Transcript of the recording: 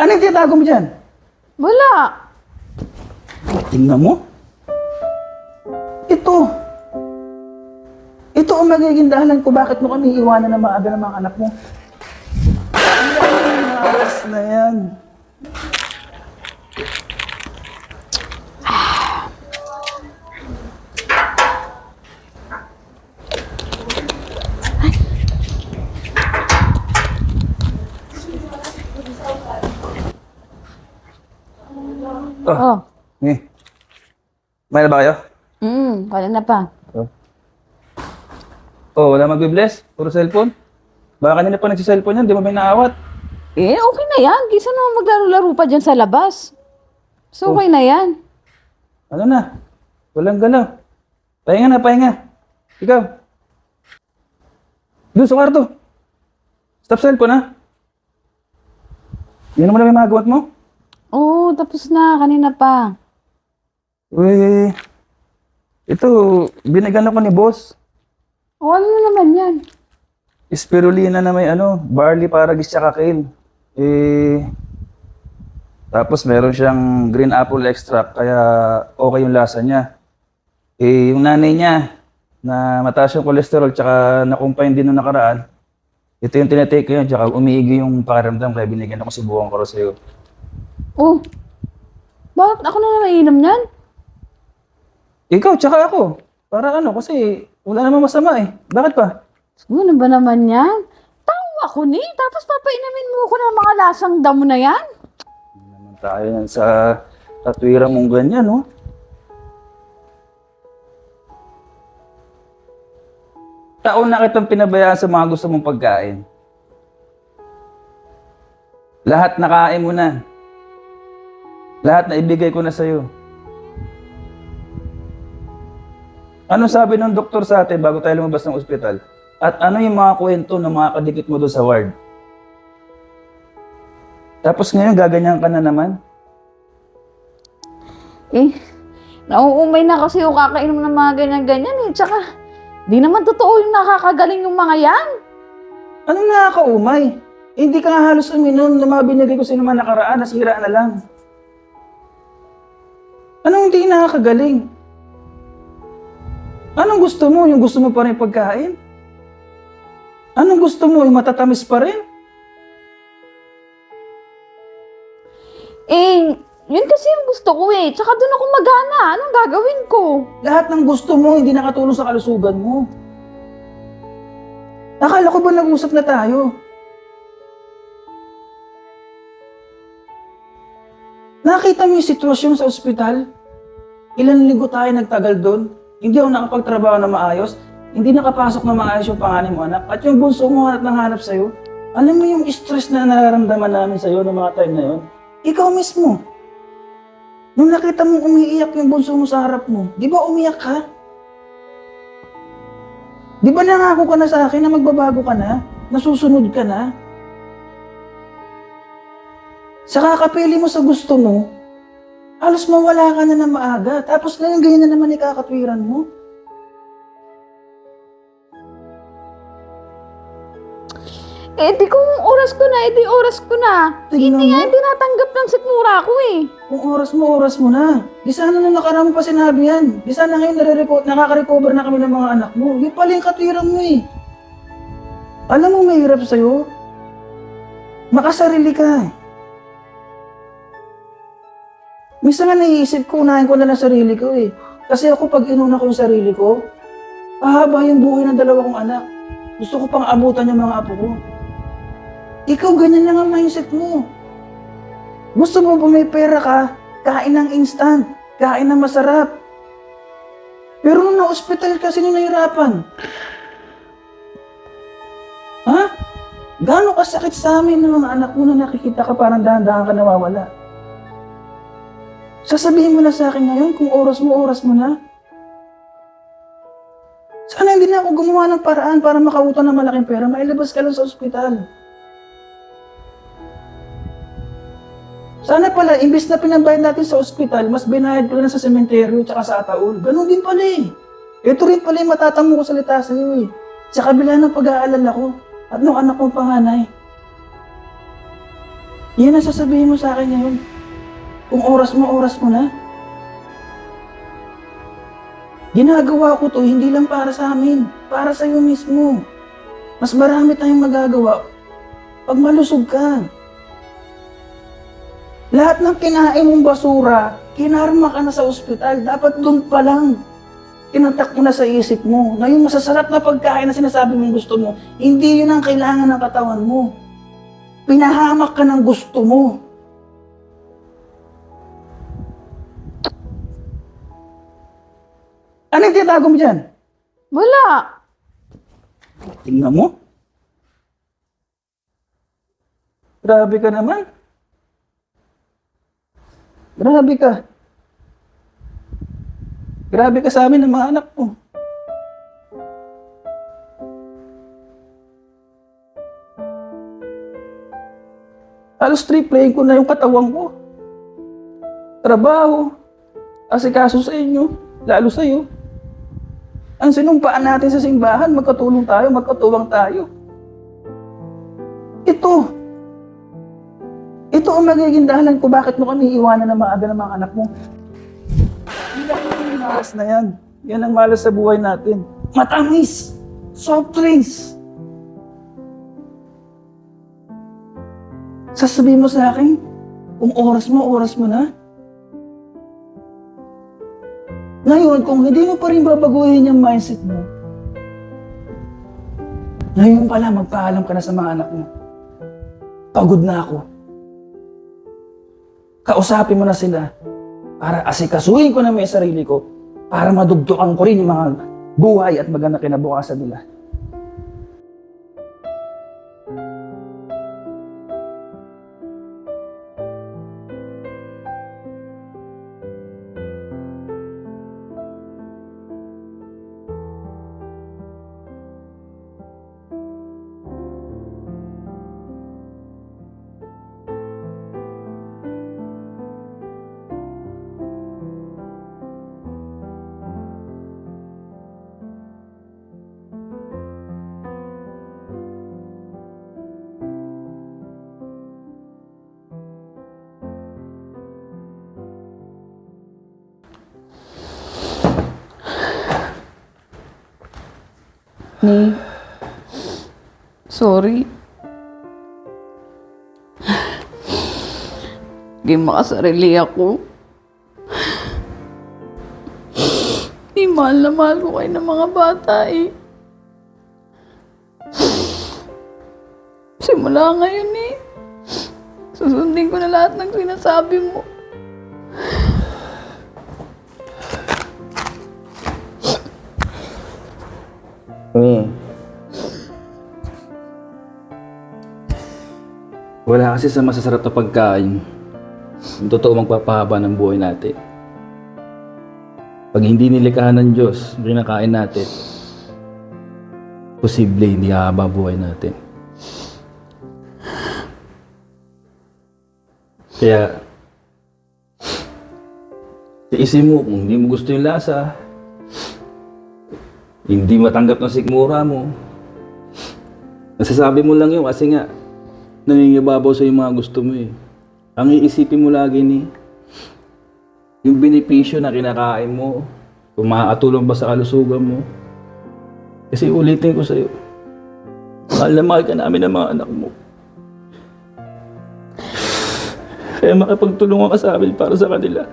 Ano yung tinatago mo dyan? Wala. Tingnan mo. Ito. Ito ang magiging dahilan ko bakit mo kami iwanan ng maaga ng mga anak mo. Ayos na yan. Oh, Oh. eh. May na ba kayo? Mm, wala na pa. Oh, wala magbe-bless? Puro cellphone? Baka kanina pa nagsi-cellphone yan, di mo may naawat? Eh, okay na yan. Kisa naman maglaro-laro pa dyan sa labas. So, okay na yan. Ano na? Walang galaw. Pahinga na, pahinga. Ikaw. Doon sa kwarto. Stop cellphone, ha? Yan naman na may magawat mo. Oo, tapos na. Kanina pa. Uy, ito, binigyan ako ni boss. O, ano na naman yan? Spirulina na may ano, barley para tsaka kale. Eh, tapos meron siyang green apple extract, kaya okay yung lasa niya. Eh, yung nanay niya, na mataas yung cholesterol, tsaka na-combine din nung nakaraan, ito yung tinatake ko yun, tsaka umiigi yung pakiramdam, kaya binigyan ako subukan ko rin sa'yo. Oh, bakit ako na naiinom niyan? Ikaw, tsaka ako. Para ano, kasi wala namang masama eh. Bakit pa? Ano ba naman yan? Tao ako ni, tapos papainamin mo ko ng mga lasang damo na yan? Hindi naman tayo yan sa katwira mong ganyan, no? Taon na kitang pinabayaan sa mga gusto mong pagkain. Lahat nakain mo na. Lahat na ibigay ko na sa'yo. Ano sabi ng doktor sa atin bago tayo lumabas ng ospital? At ano yung mga kwento ng mga kadikit mo doon sa ward? Tapos ngayon, gaganyan ka na naman? Eh, nauumay na kasi yung kakainom ng mga ganyan-ganyan eh. Tsaka, di naman totoo yung nakakagaling yung mga yan. Anong nakakaumay? Eh, hindi ka nga halos uminom na mga binigay ko sa inyo mga nakaraan, nasira na lang. Anong hindi nakakagaling? Anong gusto mo? Yung gusto mo pa rin pagkain? Anong gusto mo? Yung matatamis pa rin? Eh, yun kasi yung gusto ko eh. Tsaka doon ako magana. Anong gagawin ko? Lahat ng gusto mo hindi nakatulong sa kalusugan mo. Akala ko ba nag-usap na tayo? Nakita mo yung sitwasyon sa ospital? Ilan linggo tayo nagtagal doon? Hindi ako nakapagtrabaho na maayos. Hindi nakapasok na maayos yung panganay mo anak. At yung bunso mo hanap ng hanap sa'yo. Alam mo yung stress na nararamdaman namin sa'yo ng mga time na yon? Ikaw mismo. Nung nakita mo umiiyak yung bunso mo sa harap mo, di ba umiyak ka? Di ba nangako ka na sa akin na magbabago ka na? Nasusunod ka na? Sa kakapili mo sa gusto mo, halos mawala ka na ng maaga. Tapos ngayon ganyan na naman ikakatwiran mo. Eh, di kung oras ko na, eh, di oras ko na. Tingnan Hindi mo. nga, tinatanggap ng sikmura ko eh. Kung oras mo, oras mo na. Di sana nung nakaraan mo pa sinabi yan. Di sana ngayon nare-reco- nakaka-recover na kami ng mga anak mo. Yun pala yung katwiran mo eh. Alam mo mahirap sa'yo. Makasarili ka Minsan nga naiisip ko, unahin ko na lang sarili ko eh. Kasi ako pag inuna ko yung sarili ko, pahaba yung buhay ng dalawa kong anak. Gusto ko pang abutan yung mga apo ko. Ikaw ganyan lang ang mindset mo. Gusto mo ba may pera ka, kain ng instant, kain ng masarap. Pero nung na-hospital ka, sino nahirapan? Ha? Gano'ng kasakit sa amin ng mga anak mo na nakikita ka parang dahan-dahan ka nawawala? Sasabihin mo na sa akin ngayon kung oras mo, oras mo na. Sana hindi na ako gumawa ng paraan para makautang ng malaking pera, mailabas ka lang sa ospital. Sana pala, imbis na pinabayad natin sa ospital, mas binayad ko na sa sementeryo at sa ataul. Ganun din pala eh. Ito rin pala yung matatamo ko salita sa iyo eh. Sa kabila ng pag-aalala ko at nung anak kong panganay. Yan ang sasabihin mo sa akin ngayon. Kung oras mo, oras mo na. Ginagawa ko to hindi lang para sa amin, para sa iyo mismo. Mas marami tayong magagawa pag malusog ka. Lahat ng kinain mong basura, kinarma ka na sa ospital. Dapat doon pa lang. Tinatak mo na sa isip mo na yung masasarap na pagkain na sinasabi mong gusto mo, hindi yun ang kailangan ng katawan mo. Pinahamak ka ng gusto mo. Ano yung tinatago mo dyan? Wala. Tingnan mo. Grabe ka naman. Grabe ka. Grabe ka sa amin ng mga anak mo. Halos triplaying ko na yung katawan ko. Trabaho. Asikaso sa inyo. Lalo sa iyo. Ang sinumpaan natin sa simbahan, magkatulong tayo, magkatuwang tayo. Ito. Ito ang magiging dahilan ko bakit mo kami iwanan ng maaga ng mga anak mo. Hindi malas na yan. Yan ang malas sa buhay natin. Matamis! Soft drinks! Sasabihin mo sa akin, kung oras mo, oras mo na. Ngayon, kung hindi mo pa rin babaguhin yung mindset mo, ngayon pala magpaalam ka na sa mga anak mo. Pagod na ako. Kausapin mo na sila para asikasuhin ko na may sarili ko para madugtukan ko rin yung mga buhay at maganda kinabukasan nila. Ni, sorry. Hindi makasarili ako. Di mahal na mahal ko kayo ng mga bata eh. Simula ngayon eh. Susundin ko na lahat ng sinasabi mo. Ni. Wala kasi sa masasarap na pagkain. Yung totoo magpapahaba ng buhay natin. Pag hindi nilikahan ng Diyos, kinakain natin, posible hindi hahaba buhay natin. Kaya, iisin mo kung hindi mo gusto yung lasa, hindi matanggap ng sikmura mo. Nasasabi mo lang yun kasi nga, nangingibabaw sa yung mga gusto mo eh. Ang iisipin mo lagi ni, yung benepisyo na kinakain mo, kung makakatulong ba sa kalusugan mo. Kasi ulitin ko sa'yo, mahal na mahal ka namin ng mga anak mo. Kaya makapagtulungan ka sa amin para sa kanila.